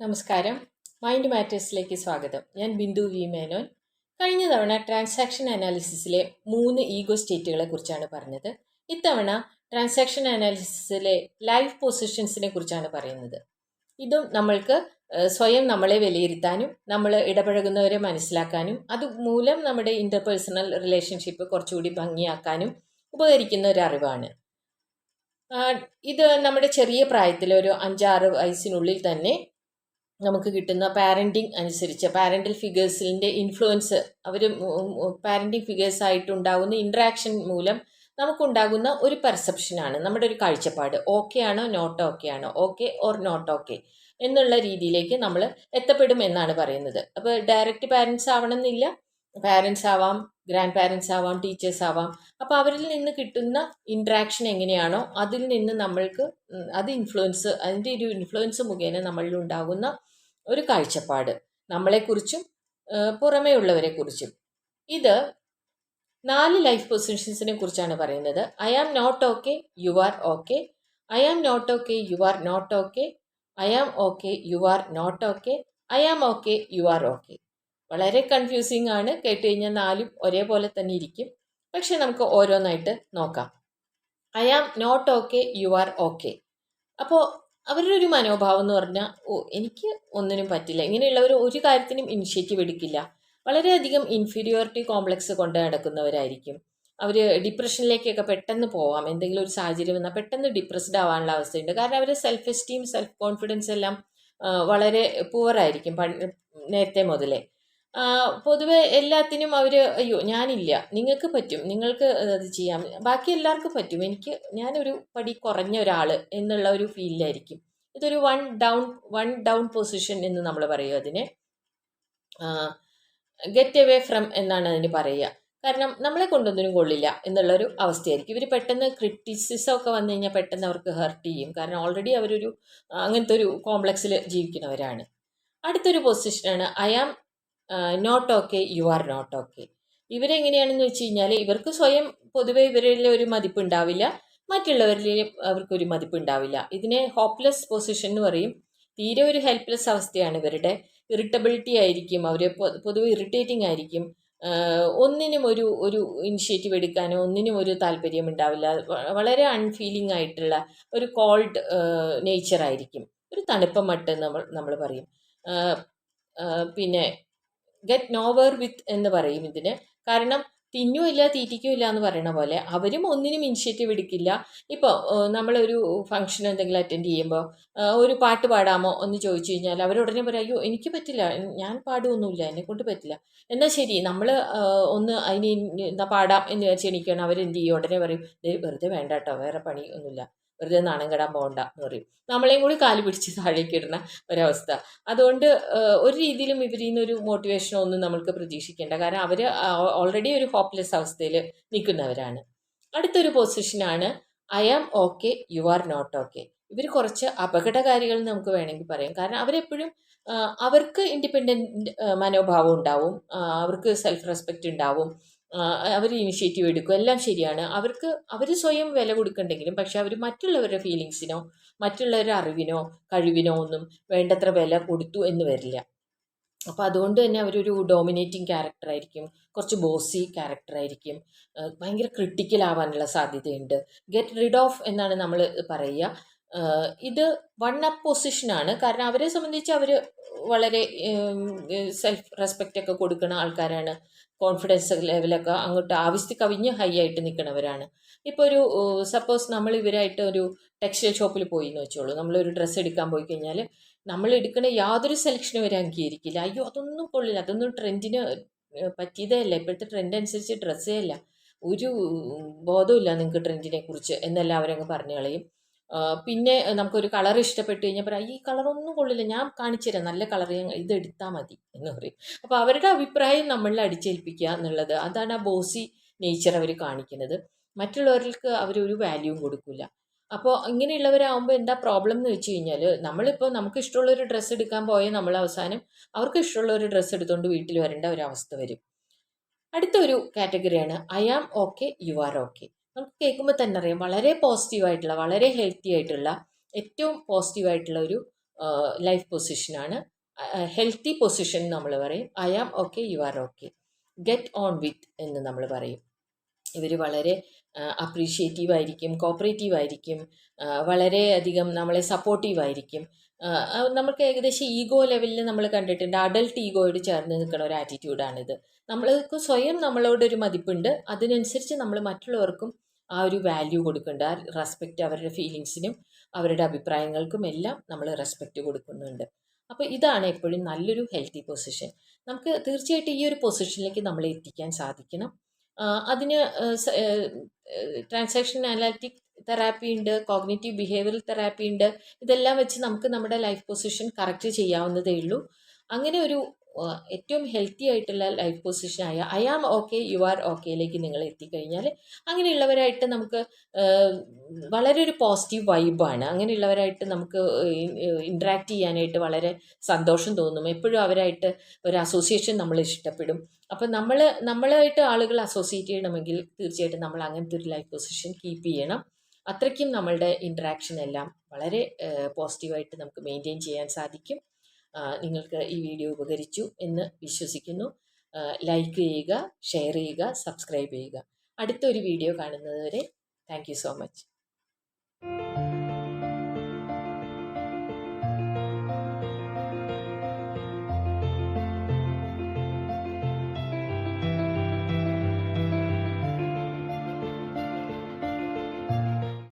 നമസ്കാരം. മൈൻഡ് മാറ്റേഴ്സിലേക്ക് സ്വാഗതം. ഞാൻ ബിന്ദു വി. മേനോൻ. കഴിഞ്ഞ തവണ ട്രാൻസാക്ഷൻ അനാലിസിസിലെ മൂന്ന് ഈഗോ സ്റ്റേറ്റുകളെ കുറിച്ചാണ് പറഞ്ഞത്. ഇത്തവണ ട്രാൻസാക്ഷൻ അനാലിസിസിലെ ലൈഫ് പൊസിഷൻസിനെ കുറിച്ചാണ് പറയുന്നത്. ഇതും നമ്മൾക്ക് സ്വയം നമ്മളെ വിലയിരുത്താനും നമ്മൾ ഇടപഴകുന്നവരെ മനസ്സിലാക്കാനും അതുമൂലം നമ്മുടെ ഇന്റർപേഴ്സണൽ റിലേഷൻഷിപ്പ് കുറച്ചുകൂടി ഭംഗിയാക്കാനും ഉപകരിക്കുന്ന ഒരു അറിവാണ്. ഇത് നമ്മുടെ ചെറിയ പ്രായത്തിൽ ഒരു അഞ്ചാറ് വയസ്സിനുള്ളിൽ തന്നെ നമുക്ക് കിട്ടുന്ന പാരന്റിങ് അനുസരിച്ച് പാരന്റൽ ഫിഗേഴ്സിന്റെ ഇൻഫ്ലുവൻസ് അവർ പാരന്റിങ് ഫിഗേഴ്സ് ആയിട്ടുണ്ടാകുന്ന ഇൻട്രാക്ഷൻ മൂലം നമുക്കുണ്ടാകുന്ന ഒരു പെർസെപ്ഷനാണ് നമ്മുടെ ഒരു കാഴ്ചപ്പാട്. ഓക്കെ ആണോ നോട്ട് ഓക്കെ ആണോ ഓക്കെ ഓർ നോട്ട് ഓക്കെ എന്നുള്ള രീതിയിലേക്ക് നമ്മൾ എത്തപ്പെടും എന്നാണ് പറയുന്നത്. അപ്പോൾ ഡയറക്റ്റ് പാരൻസ് ആവണമെന്നില്ല പാരൻസ് ആവാം ഗ്രാൻഡ് പാരൻസ് ആവാം ടീച്ചേഴ്സ് ആവാം. അപ്പോൾ അവരിൽ നിന്ന് കിട്ടുന്ന ഇൻട്രാക്ഷൻ എങ്ങനെയാണോ അതിൽ നിന്ന് നമ്മൾക്ക് അത് ഇൻഫ്ലുവൻസ് അതിന്റെ ഒരു ഇൻഫ്ലുവൻസ് മുഖേന നമ്മളിൽ ഉണ്ടാകുന്ന ഒരു കാഴ്ചപ്പാട്. നമ്മളെക്കുറിച്ചും പുറമേ ഉള്ളവരെക്കുറിച്ചും ഇത് നാല് ലൈഫ് പൊസിഷൻസിനെ കുറിച്ചാണ് പറയുന്നത്. I am not okay you are okay I am not okay you are not okay I am okay you are not okay I am okay you are okay വളരെ കൺഫ്യൂസിങ് ആണ്. കേട്ട് കഴിഞ്ഞാൽ നാലും ഒരേപോലെ തന്നെ ഇരിക്കും. പക്ഷെ നമുക്ക് ഓരോന്നായിട്ട് നോക്കാം. I am not okay you are okay അപ്പോൾ അവരുടെ ഒരു മനോഭാവം എന്ന് പറഞ്ഞാൽ ഓ എനിക്ക് ഒന്നിനും പറ്റില്ല. ഇങ്ങനെയുള്ളവർ ഒരു കാര്യത്തിനും ഇനിഷ്യേറ്റീവ് എടുക്കില്ല. വളരെയധികം ഇൻഫീരിയോറിറ്റി കോംപ്ലക്സ് കൊണ്ട് നടക്കുന്നവരായിരിക്കും. അവർ ഡിപ്രഷനിലേക്കൊക്കെ പെട്ടെന്ന് പോവാം. എന്തെങ്കിലും ഒരു സാഹചര്യം വന്നാൽ പെട്ടെന്ന് ഡിപ്രസ്ഡ് ആവാനുള്ള അവസ്ഥയുണ്ട്. കാരണം അവർ സെൽഫ് എസ്റ്റീം സെൽഫ് കോൺഫിഡൻസ് എല്ലാം വളരെ പുവറായിരിക്കും നേരത്തെ മുതലേ. പൊതുവെ എല്ലാത്തിനും അവർ അയ്യോ ഞാനില്ല. നിങ്ങൾക്ക് പറ്റും. നിങ്ങൾക്ക് അത് ചെയ്യാം. ബാക്കി എല്ലാവർക്കും പറ്റും. എനിക്ക് ഞാനൊരു പടി കുറഞ്ഞ ഒരാൾ എന്നുള്ള ഒരു ഫീലിലായിരിക്കും. ഇതൊരു one down one down position എന്ന് നമ്മൾ പറയും അതിനെ. ഗെറ്റ് എവേ ഫ്രം എന്നാണ് അതിന് പറയുക. കാരണം നമ്മളെ കൊണ്ടൊന്നിനും കൊള്ളില്ല എന്നുള്ളൊരു അവസ്ഥയായിരിക്കും. ഇവർ പെട്ടെന്ന് ക്രിറ്റിസിസം ഒക്കെ വന്നു കഴിഞ്ഞാൽ പെട്ടെന്ന് അവർക്ക് ഹെർട്ട് ചെയ്യും. കാരണം ഓൾറെഡി അവരൊരു അങ്ങനത്തെ ഒരു കോംപ്ലക്സിൽ ജീവിക്കുന്നവരാണ്. അടുത്തൊരു പൊസിഷനാണ് I am not okay you are not okay ഇവരെങ്ങനെയാണെന്ന് വെച്ച് കഴിഞ്ഞാൽ ഇവർക്ക് സ്വയം പൊതുവെ ഇവരിൽ ഒരു മതിപ്പ് ഉണ്ടാവില്ല. മറ്റുള്ളവരിൽ അവർക്കൊരു മതിപ്പ് ഉണ്ടാവില്ല. ഇതിനെ ഹോപ്പ്ലെസ് പൊസിഷൻ എന്ന് പറയും. തീരെ ഒരു ഹെൽപ്ലെസ് അവസ്ഥയാണ് ഇവരുടെ. ഇറിറ്റബിലിറ്റി ആയിരിക്കും അവർ പൊതുവെ ഇറിറ്റേറ്റിംഗ് ആയിരിക്കും. ഒന്നിനും ഒരു ഒരു ഇനിഷ്യേറ്റീവ് എടുക്കാനോ ഒന്നിനും ഒരു താല്പര്യം ഉണ്ടാവില്ല. വളരെ അൺഫീലിംഗ് ആയിട്ടുള്ള ഒരു കോൾഡ് നേച്ചർ ആയിരിക്കും. ഒരു തണുപ്പ മട്ട് നമ്മൾ നമ്മൾ പറയും. പിന്നെ ഗെറ്റ് നോവർ വിത്ത് എന്ന് പറയും ഇതിന്. കാരണം തിന്നുമില്ല തീറ്റിക്കുമില്ല എന്ന് പറയണ പോലെ അവരും ഒന്നിനും ഇനിഷ്യേറ്റീവ് എടുക്കില്ല. ഇപ്പോൾ നമ്മളൊരു ഫംഗ്ഷൻ എന്തെങ്കിലും അറ്റൻഡ് ചെയ്യുമ്പോൾ ഒരു പാട്ട് പാടാമോ എന്ന് ചോദിച്ചു കഴിഞ്ഞാൽ അവരുടനെ പറയും അയ്യോ എനിക്ക് പറ്റില്ല. ഞാൻ പാടുമൊന്നുമില്ല എന്നെ കൊണ്ട് പറ്റില്ല. എന്നാൽ ശരി നമ്മൾ ഒന്ന് അതിന് എന്താ പാടാം എന്ന് വിചാരിച്ച് എണീക്കുകയാണ്. അവരെന്ത് ചെയ്യും? ഉടനെ പറയും വെറുതെ വേണ്ട കേട്ടോ വേറെ പണി ഒന്നുമില്ല വെറുതെ നാണം കെടാൻ പോകണ്ട എന്ന് പറയും. നമ്മളെയും കൂടി കാൽ പിടിച്ച് താഴേക്ക് ഇടുന്ന ഒരവസ്ഥ. അതുകൊണ്ട് ഒരു രീതിയിലും ഇവരിൽ നിന്നൊരു മോട്ടിവേഷനോ ഒന്നും നമ്മൾക്ക് പ്രതീക്ഷിക്കേണ്ട. കാരണം അവർ ഓൾറെഡി ഒരു ഹോപ്പ്ലെസ് അവസ്ഥയിൽ നിൽക്കുന്നവരാണ്. അടുത്തൊരു പൊസിഷനാണ് I am okay you are not okay ഇവർ കുറച്ച് അപകടകാരികൾ നമുക്ക് വേണമെങ്കിൽ പറയാം. കാരണം അവരെപ്പോഴും അവർക്ക് ഇൻഡിപെൻഡന്റ് മനോഭാവം ഉണ്ടാവും. അവർക്ക് സെൽഫ് റെസ്പെക്റ്റ് ഉണ്ടാവും. അവർ ഇനിഷ്യേറ്റീവ് എടുക്കും. എല്ലാം ശരിയാണ്. അവർക്ക് അവർ സ്വയം വില കൊടുക്കണ്ടെങ്കിലും പക്ഷെ അവർ മറ്റുള്ളവരുടെ ഫീലിങ്സിനോ മറ്റുള്ളവരുടെ അറിവിനോ കഴിവിനോ ഒന്നും വേണ്ടത്ര വില കൊടുത്തു എന്ന് വരില്ല. അപ്പോൾ അതുകൊണ്ട് തന്നെ അവരൊരു ഡോമിനേറ്റിംഗ് ക്യാരക്ടറായിരിക്കും കുറച്ച് ബോസി ക്യാരക്ടറായിരിക്കും ഭയങ്കര ക്രിട്ടിക്കൽ ആവാനുള്ള സാധ്യതയുണ്ട്. ഗെറ്റ് റിഡ് ഓഫ് എന്നാണ് നമ്മൾ പറയുക. ഇത് വൺ അപ്പ് പൊസിഷനാണ് കാരണം അവരെ സംബന്ധിച്ച് അവർ വളരെ സെൽഫ് റെസ്പെക്റ്റ് ഒക്കെ കൊടുക്കുന്ന ആൾക്കാരാണ്. കോൺഫിഡൻസ് ലെവലൊക്കെ അങ്ങോട്ട് ആവശ്യത്തിൽ കവിഞ്ഞ് ഹൈ ആയിട്ട് നിൽക്കുന്നവരാണ് ഇപ്പോൾ ഒരു സപ്പോസ് നമ്മൾ ഇവരായിട്ട് ഒരു ടെക്സ്റ്റൈൽ ഷോപ്പിൽ പോയി എന്ന് വെച്ചോളൂ. നമ്മളൊരു ഡ്രസ്സ് എടുക്കാൻ പോയി കഴിഞ്ഞാൽ നമ്മൾ എടുക്കുന്ന യാതൊരു സെലക്ഷനും അവർ അംഗീകരിക്കില്ല. അയ്യോ അതൊന്നും കൊള്ളില്ല. അതൊന്നും ട്രെൻഡിന് പറ്റിയതേ അല്ല ഇപ്പോഴത്തെ ട്രെൻഡ് അനുസരിച്ച് ഡ്രസ്സേ അല്ല ഒരു ബോധമില്ല നിങ്ങൾക്ക് ട്രെൻഡിനെ കുറിച്ച്. എന്നെല്ലാം അവരങ്ങ് പറഞ്ഞു കളയും. പിന്നെ നമുക്കൊരു കളർ ഇഷ്ടപ്പെട്ട് കഴിഞ്ഞാൽ പറയാം ഈ കളറൊന്നും കൊള്ളില്ല ഞാൻ കാണിച്ചു തരാം നല്ല കളർ ഇത് എടുത്താൽ മതി എന്ന് പറയും. അപ്പോൾ അവരുടെ അഭിപ്രായം നമ്മളിൽ അടിച്ചേൽപ്പിക്കുക എന്നുള്ളത് അതാണ് ആ ബോസി നേച്ചർ അവർ കാണിക്കുന്നത്. മറ്റുള്ളവർക്ക് അവരൊരു വാല്യൂവും കൊടുക്കില്ല അപ്പോൾ ഇങ്ങനെയുള്ളവരാകുമ്പോൾ എന്താ പ്രോബ്ലം എന്ന് വെച്ച് കഴിഞ്ഞാൽ നമ്മളിപ്പോൾ നമുക്ക് ഇഷ്ടമുള്ള ഒരു ഡ്രസ്സ് എടുക്കാൻ പോയാൽ നമ്മൾ അവസാനം അവർക്ക് ഇഷ്ടമുള്ള ഒരു ഡ്രസ്സ് എടുത്തുകൊണ്ട് വീട്ടിൽ വരേണ്ട ഒരു അവസ്ഥ വരും. അടുത്തൊരു കാറ്റഗറിയാണ് I am okay you are okay നമുക്ക് കേൾക്കുമ്പോൾ തന്നെ അറിയാം. വളരെ പോസിറ്റീവായിട്ടുള്ള വളരെ ഹെൽത്തി ആയിട്ടുള്ള ഏറ്റവും പോസിറ്റീവായിട്ടുള്ള ഒരു ലൈഫ് പൊസിഷനാണ് ഹെൽത്തി പൊസിഷൻ നമ്മൾ പറയും. I am okay you are okay get on with എന്ന് നമ്മൾ പറയും. ഇവർ വളരെ അപ്രീഷിയേറ്റീവ് ആയിരിക്കും കോപ്പറേറ്റീവ് ആയിരിക്കും വളരെ വളരെയധികം നമ്മളെ സപ്പോർട്ടീവ് ആയിരിക്കും. നമുക്ക് ഏകദേശം ഈഗോ ലെവലിൽ നമ്മൾ കണ്ടിട്ടുണ്ട്. അഡൾട്ട് ഈഗോയോട് ചേർന്ന് നിൽക്കുന്ന ഒരു ആറ്റിറ്റ്യൂഡാണിത് നമ്മൾക്ക് സ്വയം നമ്മളോടൊരു മതിപ്പുണ്ട്. അതിനനുസരിച്ച് നമ്മൾ മറ്റുള്ളവർക്കും ആ ഒരു വാല്യൂ കൊടുക്കുന്നുണ്ട്. ആ റെസ്പെക്റ്റ് അവരുടെ ഫീലിങ്സിനും അവരുടെ അഭിപ്രായങ്ങൾക്കും എല്ലാം നമ്മൾ റെസ്പെക്റ്റ് കൊടുക്കുന്നുണ്ട്. അപ്പോൾ ഇതാണ് എപ്പോഴും നല്ലൊരു ഹെൽത്തി പൊസിഷൻ നമുക്ക് തീർച്ചയായിട്ടും ഈ ഒരു പൊസിഷനിലേക്ക് നമ്മൾ എത്തിക്കാൻ സാധിക്കണം. അതിന് ട്രാൻസാക്ഷൻ അനാലിറ്റിക് തെറാപ്പി ഉണ്ട് കോഗ്നേറ്റീവ് ബിഹേവിയറൽ തെറാപ്പി ഉണ്ട്. ഇതെല്ലാം വെച്ച് നമുക്ക് നമ്മുടെ ലൈഫ് പൊസിഷൻ കറക്റ്റ് ചെയ്യാവുന്നതേ ഉള്ളൂ. അങ്ങനെ ഒരു ഏറ്റവും ഹെൽത്തി ആയിട്ടുള്ള life പൊസിഷനായ I am okay you are ഓക്കെയിലേക്ക് നിങ്ങൾ എത്തിക്കഴിഞ്ഞാൽ അങ്ങനെയുള്ളവരായിട്ട് നമുക്ക് വളരെ ഒരു പോസിറ്റീവ് വൈബാണ് അങ്ങനെയുള്ളവരായിട്ട് നമുക്ക് ഇൻട്രാക്ട് ചെയ്യാനായിട്ട് വളരെ സന്തോഷം തോന്നും. എപ്പോഴും അവരായിട്ട് ഒരു അസോസിയേഷൻ നമ്മൾ ഇഷ്ടപ്പെടും. അപ്പം നമ്മൾ നമ്മളായിട്ട് ആളുകൾ അസോസിയേറ്റ് ചെയ്യണമെങ്കിൽ തീർച്ചയായിട്ടും നമ്മൾ അങ്ങനത്തെ ഒരു ലൈഫ് പൊസിഷൻ കീപ്പ് ചെയ്യണം. അത്രയ്ക്കും നമ്മളുടെ ഇൻട്രാക്ഷൻ എല്ലാം വളരെ പോസിറ്റീവായിട്ട് നമുക്ക് മെയിന്റെയിൻ ചെയ്യാൻ സാധിക്കും. നിങ്ങൾക്ക് ഈ വീഡിയോ ഉപകരിച്ചു എന്ന് വിശ്വസിക്കുന്നു. ലൈക്ക് ചെയ്യുക ഷെയർ ചെയ്യുക സബ്സ്ക്രൈബ് ചെയ്യുക. അടുത്തൊരു വീഡിയോ കാണുന്നതുവരെ താങ്ക് യു സോ മച്ച്